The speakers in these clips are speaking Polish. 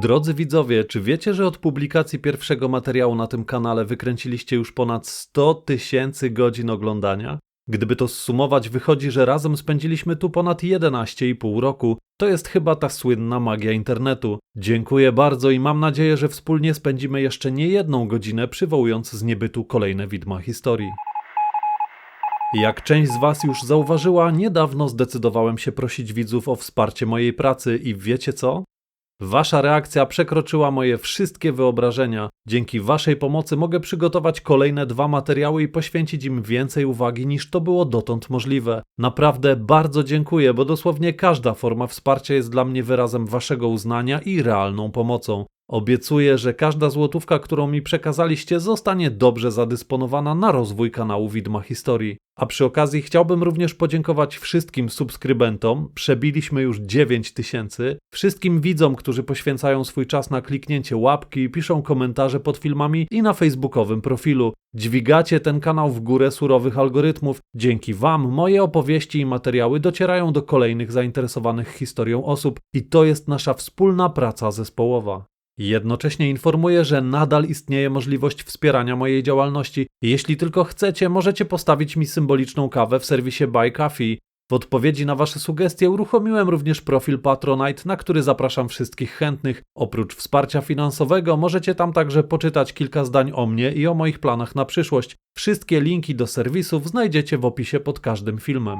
Drodzy widzowie, czy wiecie, że od publikacji pierwszego materiału na tym kanale wykręciliście już ponad 100 tysięcy godzin oglądania? Gdyby to zsumować, wychodzi, że razem spędziliśmy tu ponad 11,5 roku. To jest chyba ta słynna magia internetu. Dziękuję bardzo i mam nadzieję, że wspólnie spędzimy jeszcze nie jedną godzinę, przywołując z niebytu kolejne widma historii. Jak część z Was już zauważyła, niedawno zdecydowałem się prosić widzów o wsparcie mojej pracy i wiecie co? Wasza reakcja przekroczyła moje wszystkie wyobrażenia. Dzięki Waszej pomocy mogę przygotować kolejne dwa materiały i poświęcić im więcej uwagi niż to było dotąd możliwe. Naprawdę bardzo dziękuję, bo dosłownie każda forma wsparcia jest dla mnie wyrazem Waszego uznania i realną pomocą. Obiecuję, że każda złotówka, którą mi przekazaliście, zostanie dobrze zadysponowana na rozwój kanału Widma Historii. A przy okazji chciałbym również podziękować wszystkim subskrybentom, przebiliśmy już 9 tysięcy, wszystkim widzom, którzy poświęcają swój czas na kliknięcie łapki, piszą komentarze pod filmami i na facebookowym profilu. Dźwigacie ten kanał w górę surowych algorytmów. Dzięki Wam moje opowieści i materiały docierają do kolejnych zainteresowanych historią osób i to jest nasza wspólna praca zespołowa. Jednocześnie informuję, że nadal istnieje możliwość wspierania mojej działalności. Jeśli tylko chcecie, możecie postawić mi symboliczną kawę w serwisie Buy Coffee. W odpowiedzi na Wasze sugestie uruchomiłem również profil Patronite, na który zapraszam wszystkich chętnych. Oprócz wsparcia finansowego możecie tam także poczytać kilka zdań o mnie i o moich planach na przyszłość. Wszystkie linki do serwisów znajdziecie w opisie pod każdym filmem.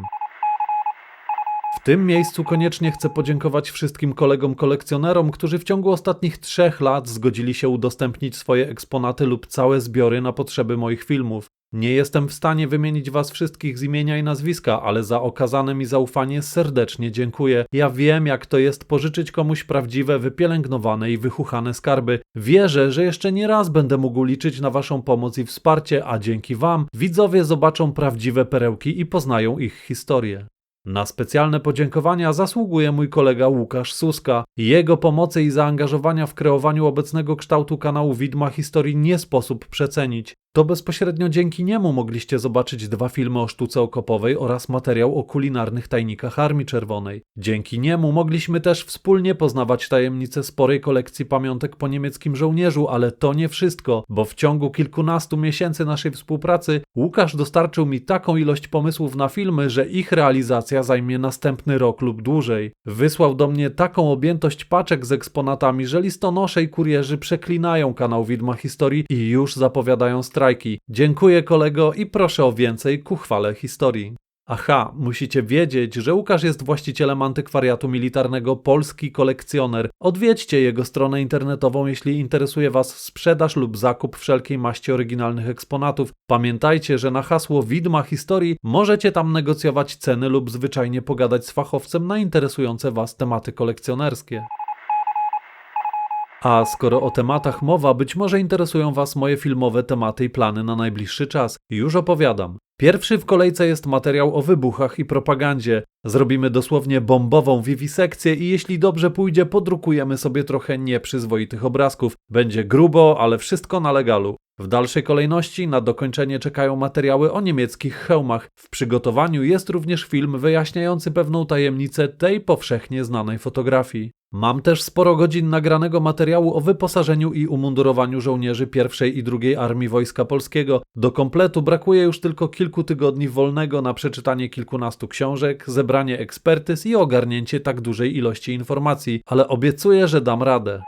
Tym miejscu koniecznie chcę podziękować wszystkim kolegom kolekcjonerom, którzy w ciągu ostatnich trzech lat zgodzili się udostępnić swoje eksponaty lub całe zbiory na potrzeby moich filmów. Nie jestem w stanie wymienić Was wszystkich z imienia i nazwiska, ale za okazane mi zaufanie serdecznie dziękuję. Ja wiem, jak to jest pożyczyć komuś prawdziwe, wypielęgnowane i wychuchane skarby. Wierzę, że jeszcze nie raz będę mógł liczyć na Waszą pomoc i wsparcie, a dzięki Wam widzowie zobaczą prawdziwe perełki i poznają ich historię. Na specjalne podziękowania zasługuje mój kolega Łukasz Suska. Jego pomocy i zaangażowania w kreowaniu obecnego kształtu kanału Widma Historii nie sposób przecenić. To bezpośrednio dzięki niemu mogliście zobaczyć dwa filmy o sztuce okopowej oraz materiał o kulinarnych tajnikach Armii Czerwonej. Dzięki niemu mogliśmy też wspólnie poznawać tajemnice sporej kolekcji pamiątek po niemieckim żołnierzu, ale to nie wszystko, bo w ciągu kilkunastu miesięcy naszej współpracy Łukasz dostarczył mi taką ilość pomysłów na filmy, że ich realizacja zajmie następny rok lub dłużej. Wysłał do mnie taką objętość paczek z eksponatami, że listonosze i kurierzy przeklinają kanał Widma Historii i już zapowiadają strajk strajki. Dziękuję kolego i proszę o więcej ku chwale historii. Aha, musicie wiedzieć, że Łukasz jest właścicielem antykwariatu militarnego Polski Kolekcjoner. Odwiedźcie jego stronę internetową, jeśli interesuje Was sprzedaż lub zakup wszelkiej maści oryginalnych eksponatów. Pamiętajcie, że na hasło Widma Historii możecie tam negocjować ceny lub zwyczajnie pogadać z fachowcem na interesujące Was tematy kolekcjonerskie. A skoro o tematach mowa, być może interesują Was moje filmowe tematy i plany na najbliższy czas. Już opowiadam. Pierwszy w kolejce jest materiał o wybuchach i propagandzie. Zrobimy dosłownie bombową wiwisekcję i jeśli dobrze pójdzie, podrukujemy sobie trochę nieprzyzwoitych obrazków. Będzie grubo, ale wszystko na legalu. W dalszej kolejności na dokończenie czekają materiały o niemieckich hełmach. W przygotowaniu jest również film wyjaśniający pewną tajemnicę tej powszechnie znanej fotografii. Mam też sporo godzin nagranego materiału o wyposażeniu i umundurowaniu żołnierzy pierwszej i drugiej Armii Wojska Polskiego. Do kompletu brakuje już tylko kilku tygodni wolnego na przeczytanie kilkunastu książek, zebranie ekspertyz i ogarnięcie tak dużej ilości informacji, ale obiecuję, że dam radę.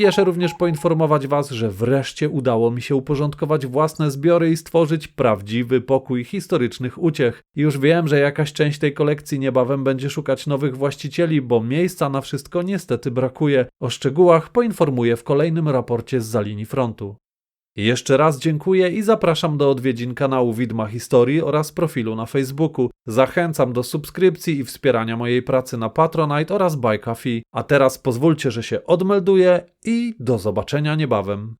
Spieszę również poinformować Was, że wreszcie udało mi się uporządkować własne zbiory i stworzyć prawdziwy pokój historycznych uciech. Już wiem, że jakaś część tej kolekcji niebawem będzie szukać nowych właścicieli, bo miejsca na wszystko niestety brakuje. O szczegółach poinformuję w kolejnym raporcie z za linii frontu. Jeszcze raz dziękuję i zapraszam do odwiedzin kanału Widma Historii oraz profilu na Facebooku. Zachęcam do subskrypcji i wspierania mojej pracy na Patronite oraz Buy Coffee. A teraz pozwólcie, że się odmelduję i do zobaczenia niebawem.